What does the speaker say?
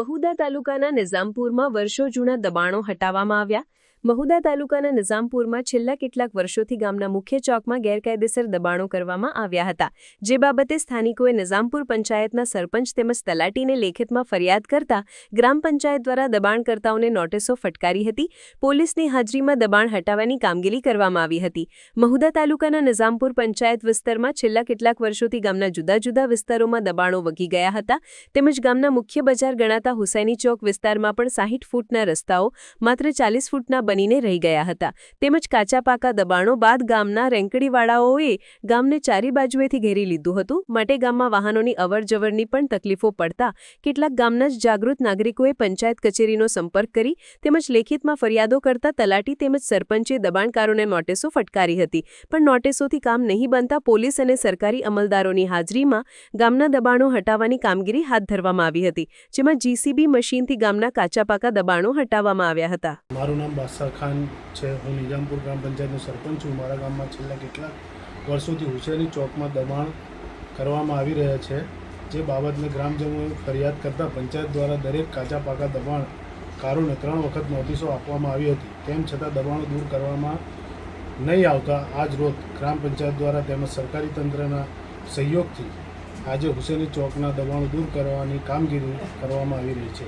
મહુદા તાલુકાના નિઝામપુરમાં વર્ષો જૂના દબાણો હટાવવામાં આવ્યા. મહુદા તાલુકાના નિઝામપુરમાં છેલ્લા કેટલાક વર્ષોથી ગામના મુખ્ય ચોકમાં ગેરકાયદેસર દબાણો કરવામાં આવ્યા હતા, જે બાબતે સ્થાનિકોએ નિઝામપુર પંચાયતના સરપંચ તેમજ તલાટીને લેખિતમાં ફરિયાદ કરતા ગ્રામ પંચાયત દ્વારા દબાણકર્તાઓને નોટિસો ફટકારી હતી. પોલીસની હાજરીમાં દબાણ હટાવવાની કામગીરી કરવામાં આવી હતી. મહુદા તાલુકાના નિઝામપુર પંચાયત વિસ્તારમાં છેલ્લા કેટલાક વર્ષોથી ગામના જુદા જુદા વિસ્તારોમાં દબાણો વગી ગયા હતા. તેમજ ગામના મુખ્ય બજાર ગણાતા હુસૈની ચોક વિસ્તારમાં પણ સાહીઠ ફૂટના રસ્તાઓ, માત્ર ચાલીસ ફૂટના બનીને રહી ગયા હતા. તેમજ કાચા પાકા દબાણો બાદ ગામના રેંકડીવાળાઓએ ગામને ચારી બાજુએથી ઘેરી લીધું હતું. માટે ગામમાં વાહનોની અવરજવરની પણ તકલીફો પડતા કેટલાક ગામના જ જાગૃત નાગરિકોએ પંચાયત કચેરીનો સંપર્ક કરી તેમજ લેખિતમાં ફરિયાદો કરતા તલાટી તેમજ સરપંચે દબાણકારોને નોટિસો ફટકારી હતી. પણ નોટિસોથી કામ નહીં બનતા પોલીસ અને સરકારી અમલદારોની હાજરીમાં ગામના દબાણો હટાવવાની કામગીરી હાથ ધરવામાં આવી હતી, જેમાં જીસીબી મશીનથી ગામના કાચા પાકા દબાણો હટાવવામાં આવ્યા હતા. મારું નામ બાદશાહ ખાન છે. હું નિઝામપુર ગ્રામ પંચાયતનો સરપંચ છું. મારા ગામમાં છેલ્લા કેટલાક વર્ષોથી હુસેની ચોકમાં દબાણ કરવામાં આવી રહ્યા છે. જે બાબતને ગ્રામજનોએ ફરિયાદ કરતાં પંચાયત દ્વારા દરેક કાચા પાકા દબાણ કારોને ત્રણ વખત નોટિસો આપવામાં આવી હતી. તેમ છતાં દબાણો દૂર કરવામાં નહીં આવતા આજ રોજ ગ્રામ પંચાયત દ્વારા તેમજ સરકારી તંત્રના સહયોગથી આજે હુસેની ચોકના દબાણો દૂર કરવાની કામગીરી કરવામાં આવી રહી છે.